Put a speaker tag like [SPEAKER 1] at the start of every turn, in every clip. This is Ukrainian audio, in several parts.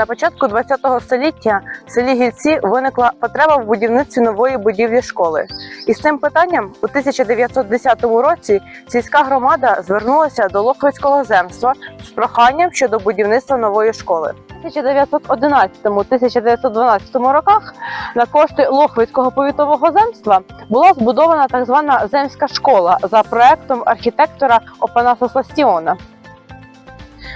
[SPEAKER 1] На початку ХХ століття в селі Гільці виникла потреба в будівництві нової будівлі школи. І з цим питанням у 1910 році сільська громада звернулася до Лохвицького земства з проханням щодо будівництва нової школи. У 1911-1912 роках на кошти Лохвицького повітового земства була збудована так звана земська школа за проектом архітектора Опанаса Састіона.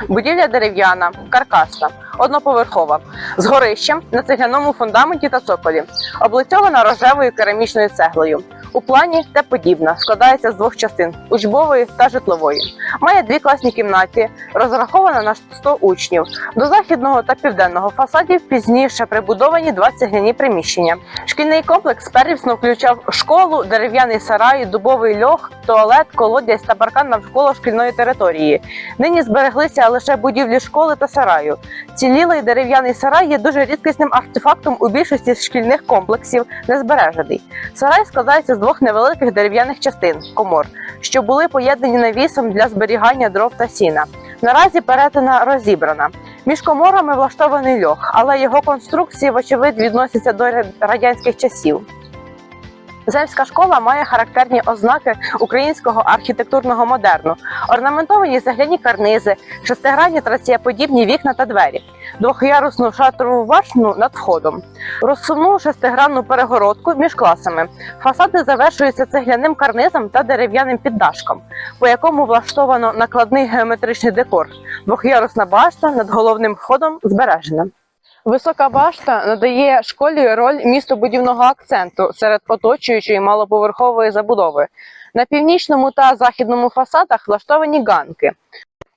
[SPEAKER 1] Будівля дерев'яна, каркасна, одноповерхова, з горищем на цегляному фундаменті та цоколі, облицьована рожевою керамічною цеглою. У плані те подібна, складається з двох частин учбової та житлової. Має дві класні кімнаті, розрахована на 100 учнів. До західного та південного фасадів пізніше прибудовані два цегляні приміщення. Шкільний комплекс первісно включав школу, дерев'яний сарай, дубовий льох, туалет, колодязь та паркан навколо шкільної території. Нині збереглися лише будівлі школи та сараю. Цілілий дерев'яний сарай є дуже рідкісним артефактом у більшості шкільних комплексів, не збережений. Сарай складається з двох невеликих дерев'яних частин комор, що були поєднані навісом для зберігання дров та сіна. Наразі перетина розібрана. Між коморами влаштований льох, але його конструкції, вочевидь, відносяться до радянських часів. Земська школа має характерні ознаки українського архітектурного модерну, орнаментовані цегляні карнизи, шестигранні трацеєподібні вікна та двері, двохярусну шатрову башню над входом, розсувну шестигранну перегородку між класами. Фасади завершуються цегляним карнизом та дерев'яним піддашком, по якому влаштовано накладний геометричний декор. Двохярусна башта над головним входом збережена. Висока башта надає школі роль містобудівного акценту серед оточуючої малоповерхової забудови. На північному та західному фасадах влаштовані ганки.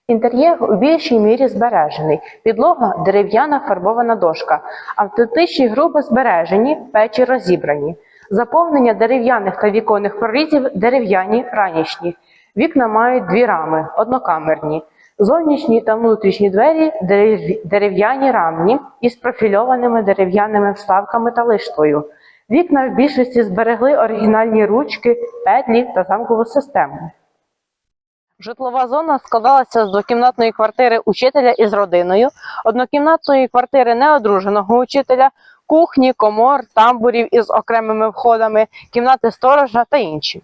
[SPEAKER 1] Інтер'єр у більшій мірі збережений. Підлога дерев'яна фарбована дошка. Автентичні груби збережені, печі розібрані. Заповнення дерев'яних та віконних прорізів дерев'яні ранішні. Вікна мають дві рами, однокамерні. Зовнішні та внутрішні двері дерев'яні рамні із профільованими дерев'яними вставками та лиштвою. Вікна в більшості зберегли оригінальні ручки, петлі та замкову систему. Житлова зона складалася з двокімнатної квартири учителя із родиною, однокімнатної квартири неодруженого учителя, кухні, комор, тамбурів із окремими входами, кімнати сторожа та інші.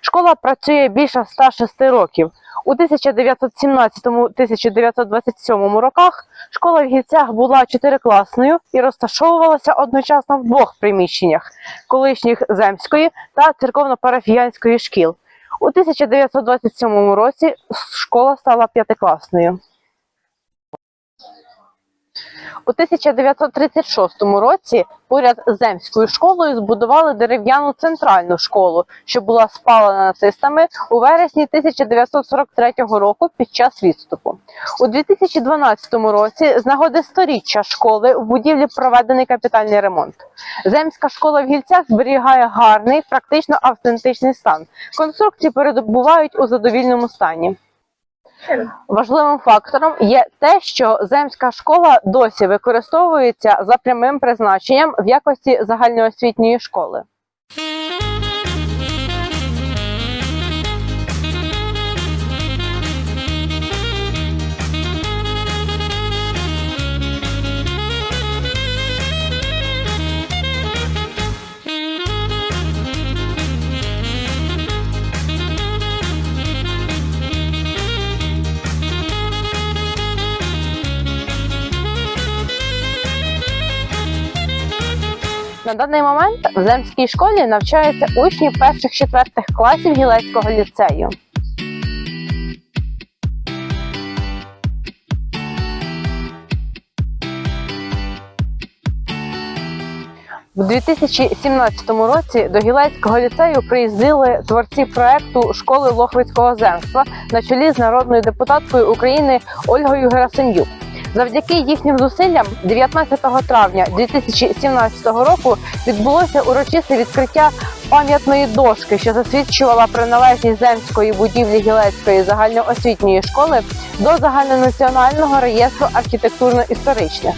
[SPEAKER 1] Школа працює більше 106 років. У 1917-1927 роках школа в Гільцях була чотирикласною і розташовувалася одночасно в двох приміщеннях колишніх земської та церковно-парафіянської шкіл. У 1927 році школа стала п'ятикласною. У 1936 році поряд з земською школою збудували дерев'яну центральну школу, що була спалена нацистами у вересні 1943 року під час відступу. У 2012 році з нагоди сторіччя школи в будівлі проведений капітальний ремонт. Земська школа в гільцях зберігає гарний, практично автентичний стан. Конструкції перебувають у задовільному стані. Важливим фактором є те, що земська школа досі використовується за прямим призначенням в якості загальноосвітньої школи. На даний момент в земській школі навчаються учні перших-четвертих класів Гілецького ліцею. У 2017 році до Гілецького ліцею приїздили творці проекту школи Лохвицького земства на чолі з народною депутаткою України Ольгою Герасим'юк. Завдяки їхнім зусиллям 19 травня 2017 року відбулося урочисте відкриття пам'ятної дошки, що засвідчувала приналежність земської будівлі Гілецької загальноосвітньої школи до загальнонаціонального реєстру архітектурно-історичних.